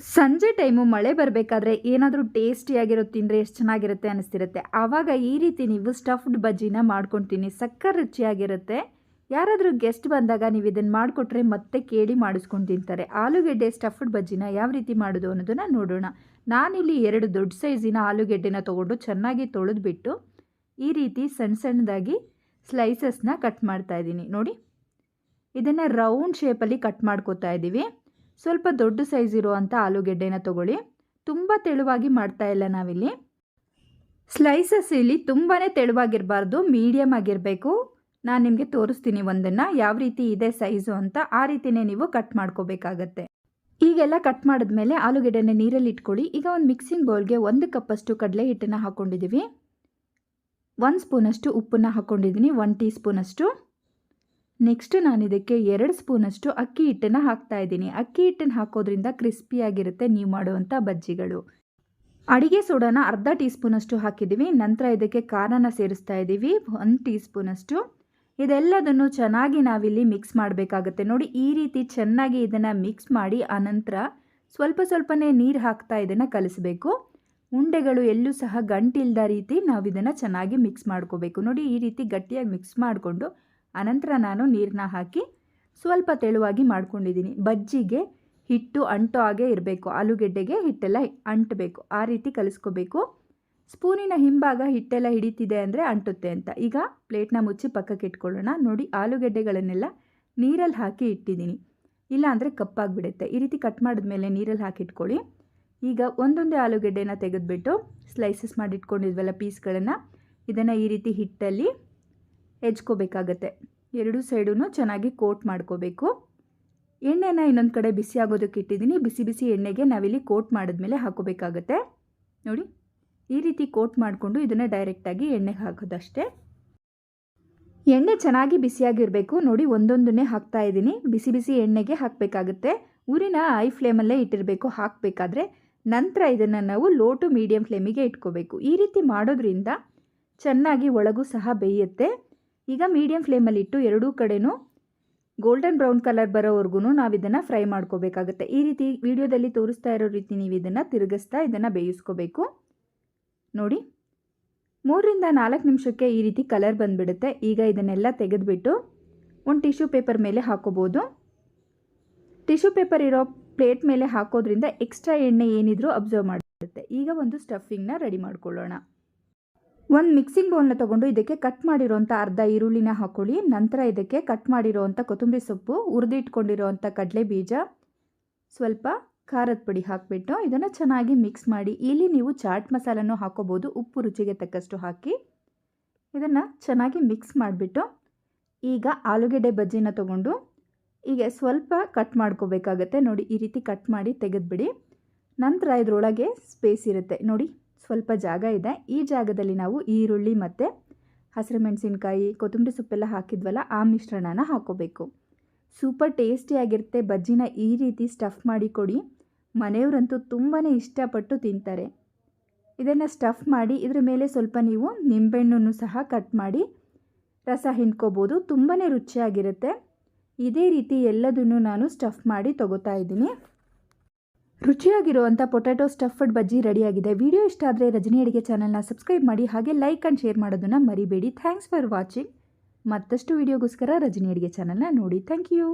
ಸಂಜೆ ಟೈಮು ಮಳೆ ಬರಬೇಕಾದ್ರೆ ಏನಾದರೂ ಟೇಸ್ಟಿಯಾಗಿರೋ ತಿಂದರೆ ಎಷ್ಟು ಚೆನ್ನಾಗಿರುತ್ತೆ ಅನಿಸ್ತಿರುತ್ತೆ. ಆವಾಗ ಈ ರೀತಿ ನೀವು ಸ್ಟಫ್ಡ್ ಬಜ್ಜಿನ ಮಾಡ್ಕೊತೀನಿ ಸಕ್ಕರೆ ರುಚಿಯಾಗಿರುತ್ತೆ. ಯಾರಾದರೂ ಗೆಸ್ಟ್ ಬಂದಾಗ ನೀವು ಇದನ್ನು ಮಾಡಿಕೊಟ್ರೆ ಮತ್ತೆ ಕೇಳಿ ಮಾಡಿಸ್ಕೊಂಡು ತಿಂತಾರೆ. ಆಲೂಗೆಡ್ಡೆ ಸ್ಟಫ್ಡ್ ಬಜ್ಜಿನ ಯಾವ ರೀತಿ ಮಾಡೋದು ಅನ್ನೋದನ್ನು ನೋಡೋಣ. ನಾನಿಲ್ಲಿ ಎರಡು ದೊಡ್ಡ ಸೈಜಿನ ಆಲೂಗೆಡ್ಡೆನ ತೊಗೊಂಡು ಚೆನ್ನಾಗಿ ತೊಳೆದ್ಬಿಟ್ಟು ಈ ರೀತಿ ಸಣ್ಣ ಸಣ್ಣದಾಗಿ ಸ್ಲೈಸಸ್ನ ಕಟ್ ಮಾಡ್ತಾ ಇದ್ದೀನಿ. ನೋಡಿ, ಇದನ್ನು ರೌಂಡ್ ಶೇಪಲ್ಲಿ ಕಟ್ ಮಾಡ್ಕೋತಾ ಇದ್ದೀವಿ. ಸ್ವಲ್ಪ ದೊಡ್ಡ ಸೈಜ್ ಇರುವಂಥ ಆಲೂಗೆಡ್ಡೆನ ತೊಗೊಳ್ಳಿ. ತುಂಬ ತೆಳುವಾಗಿ ಮಾಡ್ತಾ ಇಲ್ಲ ನಾವಿಲ್ಲಿ. ಸ್ಲೈಸಸ್ ಇಲ್ಲಿ ತುಂಬಾ ತೆಳುವಾಗಿರಬಾರ್ದು ಮೀಡಿಯಮ್ ಆಗಿರಬೇಕು. ನಾನು ನಿಮಗೆ ತೋರಿಸ್ತೀನಿ ಒಂದನ್ನು, ಯಾವ ರೀತಿ ಇದೆ ಸೈಜು ಅಂತ, ಆ ರೀತಿಯೇ ನೀವು ಕಟ್ ಮಾಡ್ಕೋಬೇಕಾಗತ್ತೆ. ಈಗೆಲ್ಲ ಕಟ್ ಮಾಡಿದ್ಮೇಲೆ ಆಲೂಗೆಡ್ಡೆನ ನೀರಲ್ಲಿ ಇಟ್ಕೊಳ್ಳಿ. ಈಗ ಒಂದು ಮಿಕ್ಸಿಂಗ್ ಬೌಲ್ಗೆ ಒಂದು ಕಪ್ಪಷ್ಟು ಕಡಲೆ ಹಿಟ್ಟನ್ನು ಹಾಕ್ಕೊಂಡಿದ್ದೀವಿ ಒಂದು ಸ್ಪೂನಷ್ಟು ಉಪ್ಪನ್ನು ಹಾಕ್ಕೊಂಡಿದ್ದೀನಿ ಒನ್ ಟೀ ಸ್ಪೂನಷ್ಟು ನೆಕ್ಸ್ಟ್ ನಾನು ಇದಕ್ಕೆ ಎರಡು ಸ್ಪೂನಷ್ಟು ಅಕ್ಕಿ ಹಿಟ್ಟನ್ನು ಹಾಕ್ತಾ ಇದ್ದೀನಿ. ಅಕ್ಕಿ ಹಿಟ್ಟನ್ನು ಹಾಕೋದ್ರಿಂದ ಕ್ರಿಸ್ಪಿಯಾಗಿರುತ್ತೆ ನೀವು ಮಾಡುವಂಥ ಬಜ್ಜಿಗಳು. ಅಡಿಗೆ ಸೋಡಾನ ಅರ್ಧ ಟೀ ಸ್ಪೂನಷ್ಟು ಹಾಕಿದ್ದೀವಿ. ನಂತರ ಇದಕ್ಕೆ ಖಾರನ ಸೇರಿಸ್ತಾ ಇದ್ದೀವಿ. ಒಂದು ಟೀ ಸ್ಪೂನಷ್ಟು ಇದೆಲ್ಲದನ್ನು ಚೆನ್ನಾಗಿ ನಾವಿಲ್ಲಿ ಮಿಕ್ಸ್ ಮಾಡಬೇಕಾಗತ್ತೆ. ನೋಡಿ, ಈ ರೀತಿ ಚೆನ್ನಾಗಿ ಇದನ್ನು ಮಿಕ್ಸ್ ಮಾಡಿ ಆನಂತರ ಸ್ವಲ್ಪ ಸ್ವಲ್ಪನೇ ನೀರು ಹಾಕ್ತಾ ಇದನ್ನು ಕಲಿಸಬೇಕು. ಉಂಡೆಗಳು ಎಲ್ಲೂ ಸಹ ಗಂಟಿಲ್ದ ರೀತಿ ನಾವು ಇದನ್ನು ಚೆನ್ನಾಗಿ ಮಿಕ್ಸ್ ಮಾಡ್ಕೋಬೇಕು. ನೋಡಿ, ಈ ರೀತಿ ಗಟ್ಟಿಯಾಗಿ ಮಿಕ್ಸ್ ಮಾಡಿಕೊಂಡು ಅನಂತರ ನಾನು ನೀರನ್ನ ಹಾಕಿ ಸ್ವಲ್ಪ ತೆಳುವಾಗಿ ಮಾಡ್ಕೊಂಡಿದ್ದೀನಿ. ಬಜ್ಜಿಗೆ ಹಿಟ್ಟು ಅಂಟೋ ಹಾಗೆ ಇರಬೇಕು. ಆಲೂಗೆಡ್ಡೆಗೆ ಹಿಟ್ಟೆಲ್ಲ ಅಂಟಬೇಕು. ಆ ರೀತಿ ಕಲಿಸ್ಕೋಬೇಕು. ಸ್ಪೂನಿನ ಹಿಂಭಾಗ ಹಿಟ್ಟೆಲ್ಲ ಹಿಡಿತಿದೆ ಅಂದರೆ ಅಂಟುತ್ತೆ ಅಂತ. ಈಗ ಪ್ಲೇಟ್ನ ಮುಚ್ಚಿ ಪಕ್ಕಕ್ಕೆ ಇಟ್ಕೊಳ್ಳೋಣ. ನೋಡಿ, ಆಲೂಗೆಡ್ಡೆಗಳನ್ನೆಲ್ಲ ನೀರಲ್ಲಿ ಹಾಕಿ ಇಟ್ಟಿದ್ದೀನಿ. ಇಲ್ಲ ಅಂದರೆ ಕಪ್ಪಾಗಿಬಿಡುತ್ತೆ. ಈ ರೀತಿ ಕಟ್ ಮಾಡಿದ್ಮೇಲೆ ನೀರಲ್ಲಿ ಹಾಕಿಟ್ಕೊಳ್ಳಿ ಈಗ ಒಂದೊಂದೇ ಆಲೂಗೆಡ್ಡೆನ ತೆಗೆದುಬಿಟ್ಟು ಸ್ಲೈಸಸ್ ಮಾಡಿ ಇಟ್ಕೊಂಡಿದ್ವಲ್ಲ ಪೀಸ್ಗಳನ್ನು, ಇದನ್ನು ಈ ರೀತಿ ಹಿಟ್ಟಲ್ಲಿ ಹೆಚ್ಕೋಬೇಕಾಗತ್ತೆ ಎರಡೂ ಸೈಡೂ ಚೆನ್ನಾಗಿ ಕೋಟ್ ಮಾಡ್ಕೋಬೇಕು. ಎಣ್ಣೆನ ಇನ್ನೊಂದು ಕಡೆ ಬಿಸಿ ಆಗೋದಕ್ಕೆ ಇಟ್ಟಿದ್ದೀನಿ. ಬಿಸಿ ಬಿಸಿ ಎಣ್ಣೆಗೆ ನಾವಿಲ್ಲಿ ಕೋಟ್ ಮಾಡಿದ್ಮೇಲೆ ಹಾಕೋಬೇಕಾಗತ್ತೆ. ನೋಡಿ, ಈ ರೀತಿ ಕೋಟ್ ಮಾಡಿಕೊಂಡು ಇದನ್ನು ಡೈರೆಕ್ಟಾಗಿ ಎಣ್ಣೆಗೆ ಹಾಕೋದಷ್ಟೇ. ಎಣ್ಣೆ ಚೆನ್ನಾಗಿ ಬಿಸಿಯಾಗಿರಬೇಕು. ನೋಡಿ, ಒಂದೊಂದನ್ನೇ ಹಾಕ್ತಾ ಇದ್ದೀನಿ. ಬಿಸಿ ಬಿಸಿ ಎಣ್ಣೆಗೆ ಹಾಕಬೇಕಾಗುತ್ತೆ. ಊರಿನ ಐ ಫ್ಲೇಮಲ್ಲೇ ಇಟ್ಟಿರಬೇಕು. ಹಾಕಬೇಕಾದ್ರೆ ನಂತರ ಇದನ್ನು ನಾವು ಲೋ ಟು ಮೀಡಿಯಮ್ ಫ್ಲೇಮಿಗೆ ಇಟ್ಕೋಬೇಕು. ಈ ರೀತಿ ಮಾಡೋದ್ರಿಂದ ಚೆನ್ನಾಗಿ ಒಳಗೂ ಸಹ ಬೇಯುತ್ತೆ. ಈಗ ಮೀಡಿಯಂ ಫ್ಲೇಮಲ್ಲಿಟ್ಟು ಎರಡೂ ಕಡೆನೂ ಗೋಲ್ಡನ್ ಬ್ರೌನ್ ಕಲರ್ ಬರೋವರೆಗೂ ನಾವು ಇದನ್ನು ಫ್ರೈ ಮಾಡ್ಕೋಬೇಕಾಗುತ್ತೆ. ಈ ರೀತಿ ವಿಡಿಯೋದಲ್ಲಿ ತೋರಿಸ್ತಾ ಇರೋ ರೀತಿ ನೀವು ಇದನ್ನು ತಿರುಗಿಸ್ತಾ ಇದನ್ನು ಬೇಯಿಸ್ಕೋಬೇಕು. ನೋಡಿ, ಮೂರರಿಂದ ನಾಲ್ಕು ನಿಮಿಷಕ್ಕೆ ಈ ರೀತಿ ಕಲರ್ ಬಂದುಬಿಡುತ್ತೆ. ಈಗ ಇದನ್ನೆಲ್ಲ ತೆಗೆದುಬಿಟ್ಟು ಒಂದು ಟಿಶ್ಯೂ ಪೇಪರ್ ಮೇಲೆ ಹಾಕೋಬೋದು. ಟಿಶ್ಯೂ ಪೇಪರ್ ಇರೋ ಪ್ಲೇಟ್ ಮೇಲೆ ಹಾಕೋದ್ರಿಂದ ಎಕ್ಸ್ಟ್ರಾ ಎಣ್ಣೆ ಏನಿದ್ರೂ ಅಬ್ಸರ್ವ್ ಮಾಡುತ್ತೆ ಈಗ ಒಂದು ಸ್ಟಫಿಂಗ್ನ ರೆಡಿ ಮಾಡ್ಕೊಳ್ಳೋಣ. ಒಂದು ಮಿಕ್ಸಿಂಗ್ ಬೌಲ್ನ ತೊಗೊಂಡು ಇದಕ್ಕೆ ಕಟ್ ಮಾಡಿರೋಂಥ ಅರ್ಧ ಈರುಳ್ಳಿನ ಹಾಕ್ಕೊಳ್ಳಿ ನಂತರ ಇದಕ್ಕೆ ಕಟ್ ಮಾಡಿರೋವಂಥ ಕೊತ್ತಂಬರಿ ಸೊಪ್ಪು ಹುರಿದಿಟ್ಕೊಂಡಿರೋವಂಥ ಕಡಲೆ ಬೀಜ, ಸ್ವಲ್ಪ ಖಾರದ ಪುಡಿ ಹಾಕಿಬಿಟ್ಟು ಇದನ್ನು ಚೆನ್ನಾಗಿ ಮಿಕ್ಸ್ ಮಾಡಿ. ಇಲ್ಲಿ ನೀವು ಚಾಟ್ ಮಸಾಲನೂ ಹಾಕೋಬೋದು, ಉಪ್ಪು ರುಚಿಗೆ ತಕ್ಕಷ್ಟು ಹಾಕಿ ಇದನ್ನು ಚೆನ್ನಾಗಿ ಮಿಕ್ಸ್ ಮಾಡಿಬಿಟ್ಟು ಈಗ ಆಲೂಗೆಡ್ಡೆ ಬಜ್ಜಿನ ತೊಗೊಂಡು ಹೀಗೆ ಸ್ವಲ್ಪ ಕಟ್ ಮಾಡ್ಕೋಬೇಕಾಗತ್ತೆ. ನೋಡಿ, ಈ ರೀತಿ ಕಟ್ ಮಾಡಿ ತೆಗೆದುಬಿಡಿ. ನಂತರ ಇದರೊಳಗೆ ಸ್ಪೇಸ್ ಇರುತ್ತೆ. ನೋಡಿ ಸ್ವಲ್ಪ ಜಾಗ ಇದೆ. ಈ ಜಾಗದಲ್ಲಿ ನಾವು ಈರುಳ್ಳಿ ಮತ್ತು ಹಸಿರು ಮೆಣಸಿನ್ಕಾಯಿ, ಕೊತ್ತಂಬರಿ ಸೊಪ್ಪೆಲ್ಲ ಹಾಕಿದ್ವಲ್ಲ, ಆ ಮಿಶ್ರಣನ ಹಾಕೋಬೇಕು. ಸೂಪರ್ ಟೇಸ್ಟಿಯಾಗಿರುತ್ತೆ ಬಜ್ಜಿನ ಈ ರೀತಿ ಸ್ಟಫ್ ಮಾಡಿ ಕೊಡಿ. ಮನೆಯವರಂತೂ ತುಂಬಾ ಇಷ್ಟಪಟ್ಟು ತಿಂತಾರೆ. ಇದನ್ನು ಸ್ಟಫ್ ಮಾಡಿ, ಇದ್ರ ಮೇಲೆ ಸ್ವಲ್ಪ ನೀವು ನಿಂಬೆಹಣ್ಣನ್ನು ಸಹ ಕಟ್ ಮಾಡಿ ರಸ ಹಿಂಡ್ಕೋಬೋದು. ತುಂಬಾ ರುಚಿಯಾಗಿರುತ್ತೆ. ಇದೇ ರೀತಿ ಎಲ್ಲದನ್ನು ನಾನು ಸ್ಟಫ್ ಮಾಡಿ ತಗೋತಾ ಇದ್ದೀನಿ. ರುಚಿಯಾಗಿರುವಂಥ ಪೊಟ್ಯಾಟೊ ಸ್ಟಫ್ಡ್ ಬಜ್ಜಿ ರೆಡಿಯಾಗಿದೆ. ವಿಡಿಯೋ ಇಷ್ಟ ಆದರೆ ರಜನಿ ಅಡಿಗೆ ಚಾನಲ್ನ ಸಬ್ಸ್ಕ್ರೈಬ್ ಮಾಡಿ, ಹಾಗೆ ಲೈಕ್ ಆ್ಯಂಡ್ ಶೇರ್ ಮಾಡೋದನ್ನು ಮರಿಬೇಡಿ. ಥ್ಯಾಂಕ್ಸ್ ಫಾರ್ ವಾಚಿಂಗ್ ಮತ್ತಷ್ಟು ವೀಡಿಯೋಗೋಸ್ಕರ ರಜನಿ ಅಡಿಗೆ ಚಾನಲ್ನ ನೋಡಿ. Thank you